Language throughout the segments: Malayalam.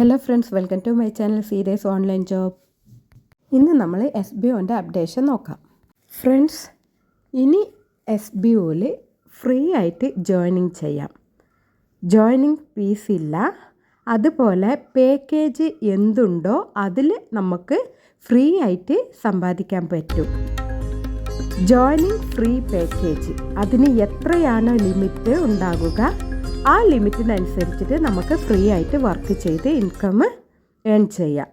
Hello friends welcome to my channel serious online job ഇന്ന് നമ്മൾ എസ് ബി ഒന്റെ അപ്ഡേഷൻ നോക്കാം. ഫ്രണ്ട്സ് ഇനി എസ് ബി ഒയിൽ ഫ്രീ ആയിട്ട് ജോയിനിങ് ചെയ്യാം. ജോയിനിങ് ഫീസ് ഇല്ല. അതുപോലെ പാക്കേജ് എന്തുണ്ടോ അതിൽ നമുക്ക് ഫ്രീ ആയിട്ട് സമ്പാദിക്കാൻ പറ്റും. ജോയിനിങ് ഫ്രീ പാക്കേജ് അതിന് എത്രയാണോ ലിമിറ്റ് ഉണ്ടാകുക ആ ലിമിറ്റിനനുസരിച്ചിട്ട് നമുക്ക് ഫ്രീ ആയിട്ട് വർക്ക് ചെയ്ത് ഇൻകം ഏൺ ചെയ്യാം.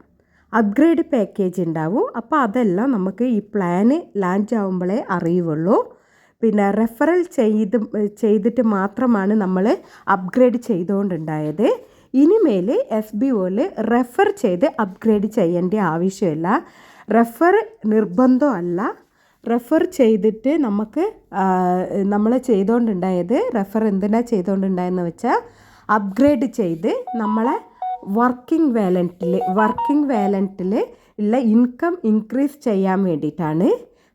അപ്ഗ്രേഡ് പാക്കേജ് ഉണ്ടാവും. അപ്പോൾ അതെല്ലാം നമുക്ക് ഈ പ്ലാന് ലാഞ്ച് ആകുമ്പോഴേ അറിയുള്ളൂ. പിന്നെ റെഫറൽ ചെയ്ത് ചെയ്തിട്ട് മാത്രമാണ് നമ്മൾ അപ്ഗ്രേഡ് ചെയ്തുകൊണ്ടുണ്ടായത് ഇനിമേൽ എസ് ബി ഒയിൽ റെഫർ ചെയ്ത് അപ്ഗ്രേഡ് ചെയ്യേണ്ട ആവശ്യമില്ല. റെഫർ നിർബന്ധമല്ല. റെഫർ ചെയ്തിട്ട് നമുക്ക് നമ്മൾ ചെയ്തുകൊണ്ടുണ്ടായത് റെഫർ എന്തിനാ ചെയ്തുകൊണ്ടുണ്ടായെന്ന് വെച്ചാൽ അപ്ഗ്രേഡ് ചെയ്ത് നമ്മളെ വർക്കിംഗ് വാലന്റിൽ വർക്കിംഗ് വാലന്റിൽ ഉള്ള ഇൻകം ഇൻക്രീസ് ചെയ്യാൻ വേണ്ടിയിട്ടാണ്.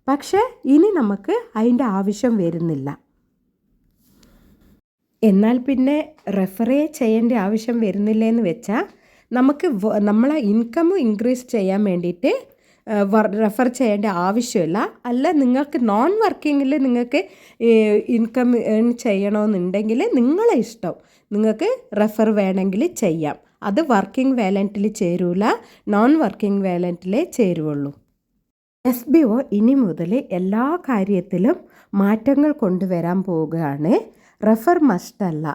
പക്ഷേ ഇനി നമുക്ക് അതിന്റെ ആവശ്യം വരുന്നില്ല. എന്നാൽ പിന്നെ റെഫറേ ചെയ്യേണ്ട ആവശ്യം വരുന്നില്ല എന്ന് വെച്ചാൽ നമുക്ക് നമ്മളെ ഇൻകം ഇൻക്രീസ് ചെയ്യാൻ വേണ്ടിയിട്ട് റെഫർ ചെയ്യേണ്ട ആവശ്യമില്ല. അല്ല നിങ്ങൾക്ക് നോൺ വർക്കിങ്ങിൽ നിങ്ങൾക്ക് ഇൻകം ഏൺ ചെയ്യണമെന്നുണ്ടെങ്കിൽ നിങ്ങളെ ഇഷ്ടം. നിങ്ങൾക്ക് റെഫർ വേണമെങ്കിൽ ചെയ്യാം. അത് വർക്കിംഗ് വാലന്റിൽ ചേരൂല നോൺ വർക്കിംഗ് വാലന്റിലേ ചേരുള്ളൂ എസ് ബി ഒ ഇനി മുതൽ എല്ലാ കാര്യത്തിലും മാറ്റങ്ങൾ കൊണ്ടുവരാൻ പോവുകയാണ്. റെഫർ മസ്റ്റല്ല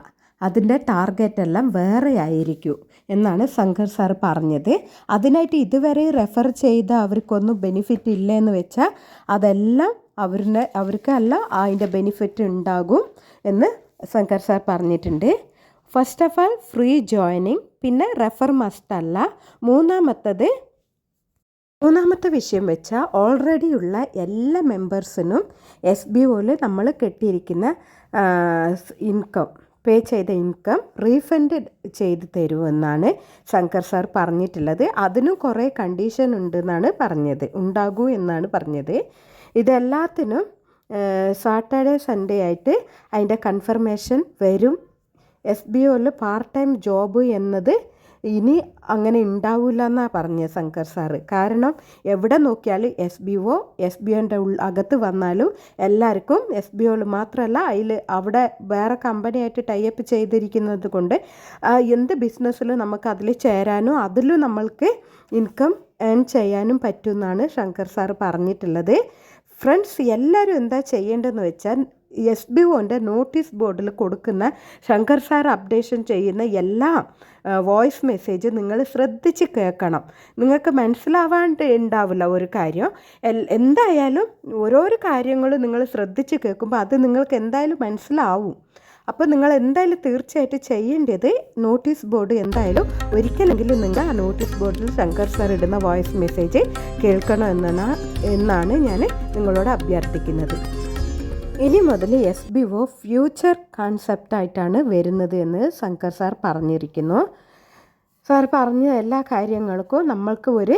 അതിന്റെ ടാർഗറ്റ് എല്ലാം വേറെ ആയിരിക്കും എന്നാണ് ശങ്കർ സാർ പറഞ്ഞത്. അതിനായിട്ട് ഇതുവരെ റെഫർ ചെയ്ത അവർക്കൊന്നും ബെനിഫിറ്റ് ഇല്ല എന്ന് വെച്ചാൽ അതെല്ലാം അവരുടെ അവർക്കല്ല അതിന്റെ ബെനിഫിറ്റ് ഉണ്ടാകും എന്ന് ശങ്കർ സാർ പറഞ്ഞിട്ടുണ്ട്. First of all free joining പിന്നെ റെഫർ മസ്റ്റ് അല്ല. മൂന്നാമത്തത് മൂന്നാമത്തെ വിഷയം വെച്ചാൽ ഓൾറെഡി ഉള്ള എല്ലാ മെമ്പേഴ്സിനും എസ് ബി ഒയിൽ നമ്മൾ കെട്ടിയിരിക്കുന്ന ഇൻകം. പേ ചെയ്ത ഇൻകം റീഫണ്ട് ചെയ്ത് തരുമെന്നാണ് ശങ്കർ സാർ പറഞ്ഞിട്ടുള്ളത്. അതിനും കുറേ കണ്ടീഷൻ ഉണ്ടെന്നാണ് പറഞ്ഞത്. ഉണ്ടാകൂ എന്നാണ് പറഞ്ഞത്. ഇതെല്ലാത്തിനും സാറ്റർഡേ സൺഡേ ആയിട്ട് അതിന്റെ കൺഫർമേഷൻ വരും. എസ് ബി ഒയിൽ പാർട്ട് ടൈം ജോബ് എന്നത് ഇനി അങ്ങനെ ഉണ്ടാവില്ല എന്നാണ് പറഞ്ഞത് ശങ്കർ സാറ്. കാരണം എവിടെ നോക്കിയാലും S B O S B ഒന്റെ അകത്ത് വന്നാലും എല്ലാവർക്കും എസ് ബി ഒയിൽ മാത്രമല്ല അതിൽ അവിടെ വേറെ കമ്പനിയായിട്ട് ടൈപ്പ് ചെയ്തിരിക്കുന്നത് കൊണ്ട് എന്ത് ബിസിനസ്സിലും നമുക്ക് അതിൽ ചേരാനും അതിലും നമ്മൾക്ക് ഇൻകം ഏൺ ചെയ്യാനും പറ്റുമെന്നാണ് ശങ്കർ സാറ് പറഞ്ഞിട്ടുള്ളത്. ഫ്രണ്ട്സ് എല്ലാവരും എന്താ ചെയ്യേണ്ടതെന്ന് വെച്ചാൽ എസ് ബി ഒന്റെ നോട്ടീസ് ബോർഡിൽ കൊടുക്കുന്ന ശങ്കർ സാർ അപ്ഡേഷൻ ചെയ്യുന്ന എല്ലാ വോയിസ് മെസ്സേജ് നിങ്ങൾ ശ്രദ്ധിച്ച് കേൾക്കണം. നിങ്ങൾക്ക് മനസ്സിലാവാണ്ട് ഉണ്ടാവില്ല ഒരു കാര്യം. എന്തായാലും ഓരോരോ കാര്യങ്ങളും നിങ്ങൾ ശ്രദ്ധിച്ച് കേൾക്കുമ്പോൾ അത് നിങ്ങൾക്ക് എന്തായാലും മനസ്സിലാവും. അപ്പോൾ നിങ്ങൾ എന്തായാലും തീർച്ചയായിട്ടും ചെയ്യേണ്ടത് നോട്ടീസ് ബോർഡ് എന്തായാലും ഒരിക്കലെങ്കിലും നിങ്ങൾ ആ നോട്ടീസ് ബോർഡിൽ ശങ്കർ സാർ ഇടുന്ന വോയിസ് മെസ്സേജ് കേൾക്കണം എന്നാണ് എന്നാണ് ഞാൻ നിങ്ങളോട് അഭ്യർത്ഥിക്കുന്നത്. ഇനി മുതൽ എസ് ബി ഒ ഫ്യൂച്ചർ കൺസെപ്റ്റായിട്ടാണ് വരുന്നത് എന്ന് ശങ്കർ സാർ പറഞ്ഞിരിക്കുന്നു. സാർ പറഞ്ഞ എല്ലാ കാര്യങ്ങൾക്കും നമ്മൾക്ക് ഒരു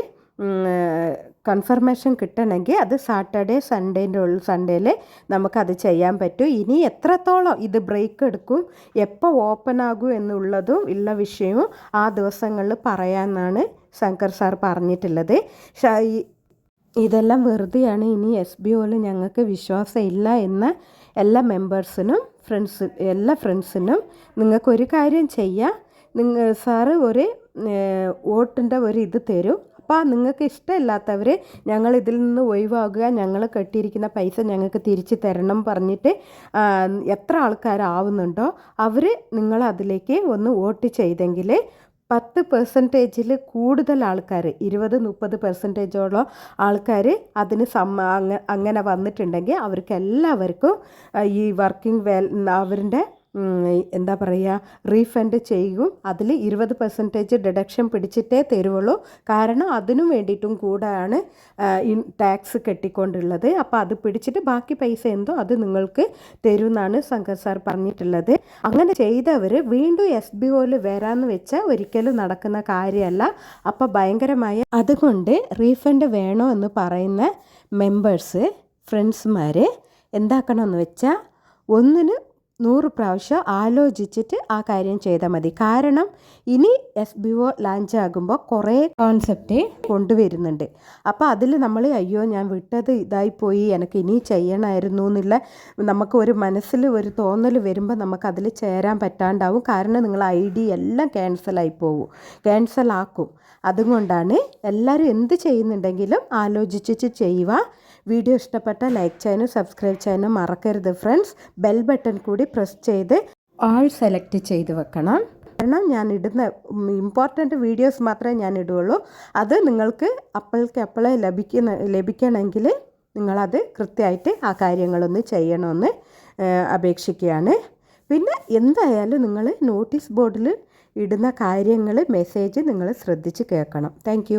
കൺഫർമേഷൻ കിട്ടണമെങ്കിൽ അത് സാറ്റർഡേ സൺഡേന്റെ ഉള്ളിൽ സൺഡേയിൽ നമുക്കത് ചെയ്യാൻ പറ്റും. ഇനി എത്രത്തോളം ഇത് ബ്രേക്ക് എടുക്കും എപ്പോൾ ഓപ്പൺ ആകും എന്നുള്ളതും ഉള്ള വിഷയവും ആ ദിവസങ്ങളിൽ പറയാമെന്നാണ് ശങ്കർ സാർ പറഞ്ഞിട്ടുള്ളത്. ഇതെല്ലാം വെറുതെയാണ്. ഇനി എസ് ബി ഒയിൽ ഞങ്ങൾക്ക് വിശ്വാസം ഇല്ല എന്ന എല്ലാ മെമ്പേഴ്സിനും ഫ്രണ്ട്സ് എല്ലാ ഫ്രണ്ട്സിനും നിങ്ങൾക്കൊരു കാര്യം ചെയ്യാം. നിങ്ങൾ സാറ് ഒരു വോട്ടിന്റെ ഒരു ഇത് തരും. അപ്പോൾ നിങ്ങൾക്ക് ഇഷ്ടമില്ലാത്തവർ ഞങ്ങൾ ഇതിൽ നിന്ന് ഒഴിവാകുക ഞങ്ങൾ കെട്ടിയിരിക്കുന്ന പൈസ ഞങ്ങൾക്ക് തിരിച്ചു തരണം പറഞ്ഞിട്ട് എത്ര ആൾക്കാരാവുന്നുണ്ടോ അവർ നിങ്ങൾ അതിലേക്ക് ഒന്ന് വോട്ട് ചെയ്തെങ്കിൽ പത്ത് പെർസെന്റേജിൽ കൂടുതൽ ആൾക്കാർ ഇരുപത് മുപ്പത് പെർസെന്റേജോളം ആൾക്കാർ അതിന് സമ്മ അങ്ങനെ വന്നിട്ടുണ്ടെങ്കിൽ അവർക്ക് എല്ലാവർക്കും ഈ വർക്കിംഗ് വെൽ അവരുടെ എന്താ പറയുക റീഫണ്ട് ചെയ്യും. അതിൽ ഇരുപത് പെർസെന്റേജ് ഡിഡക്ഷൻ പിടിച്ചിട്ടേ തരുള്ളൂ കാരണം അതിനു വേണ്ടിയിട്ടും കൂടെയാണ് ടാക്സ് കെട്ടിക്കൊണ്ടുള്ളത്. അപ്പോൾ അത് പിടിച്ചിട്ട് ബാക്കി പൈസ എന്തോ അത് നിങ്ങൾക്ക് തരുമെന്നാണ് ശങ്കർ സാർ പറഞ്ഞിട്ടുള്ളത്. അങ്ങനെ ചെയ്തവർ വീണ്ടും എസ് ബി ഒയിൽ വരാമെന്ന് വെച്ചാൽ ഒരിക്കലും നടക്കുന്ന കാര്യമല്ല അപ്പോൾ ഭയങ്കരമായ അതുകൊണ്ട് റീഫണ്ട് വേണോ എന്ന് പറയുന്ന മെമ്പേഴ്സ് ഫ്രണ്ട്സ്മാർ എന്താക്കണമെന്ന് വെച്ചാൽ ഒന്നിന് നൂറ് പ്രാവശ്യം ആലോചിച്ചിട്ട് ആ കാര്യം ചെയ്താൽ മതി. കാരണം ഇനി എഫ് ബി ഒ ലാഞ്ച് ആകുമ്പോൾ കുറേ കോൺസെപ്റ്റ് കൊണ്ടുവരുന്നുണ്ട്. അപ്പോൾ അതിൽ നമ്മൾ അയ്യോ ഞാൻ വിട്ടത് ഇതായിപ്പോയി എനിക്ക് ഇനി ചെയ്യണമായിരുന്നു എന്നുള്ള നമുക്ക് ഒരു മനസ്സിൽ ഒരു തോന്നൽ വരുമ്പോൾ നമുക്ക് അതിൽ ചേരാൻ പറ്റാണ്ടാവും. കാരണം നിങ്ങൾ ഐ ഡി എല്ലാം ക്യാൻസലായി പോകും ക്യാൻസലാക്കും അതുകൊണ്ടാണ് എല്ലാവരും എന്ത് ചെയ്യുന്നുണ്ടെങ്കിലും ആലോചിച്ചിട്ട് ചെയ്യുക. വീഡിയോ ഇഷ്ടപ്പെട്ട ലൈക്ക് ചെയ്യാനും സബ്സ്ക്രൈബ് ചെയ്യാനും മറക്കരുത് ഫ്രണ്ട്സ് ബെൽ ബട്ടൺ കൂടി പ്രസ് ചെയ്ത് ആൾ സെലക്ട് ചെയ്ത് വെക്കണം. കാരണം ഞാൻ ഇടുന്ന ഇമ്പോർട്ടന്റ് വീഡിയോസ് മാത്രമേ ഞാൻ ഇടുകയുള്ളൂ. അത് നിങ്ങൾക്ക് അപ്പോഴേക്ക് അപ്പോഴേ ലഭിക്കുന്ന ലഭിക്കണമെങ്കിൽ നിങ്ങളത് കൃത്യമായിട്ട് ആ കാര്യങ്ങളൊന്ന് ചെയ്യണമെന്ന് അപേക്ഷിക്കുകയാണ്. പിന്നെ എന്തായാലും നിങ്ങൾ നോട്ടീസ് ബോർഡിൽ ഇടുന്ന കാര്യങ്ങൾ മെസ്സേജ് നിങ്ങൾ ശ്രദ്ധിച്ച് കേൾക്കണം. താങ്ക്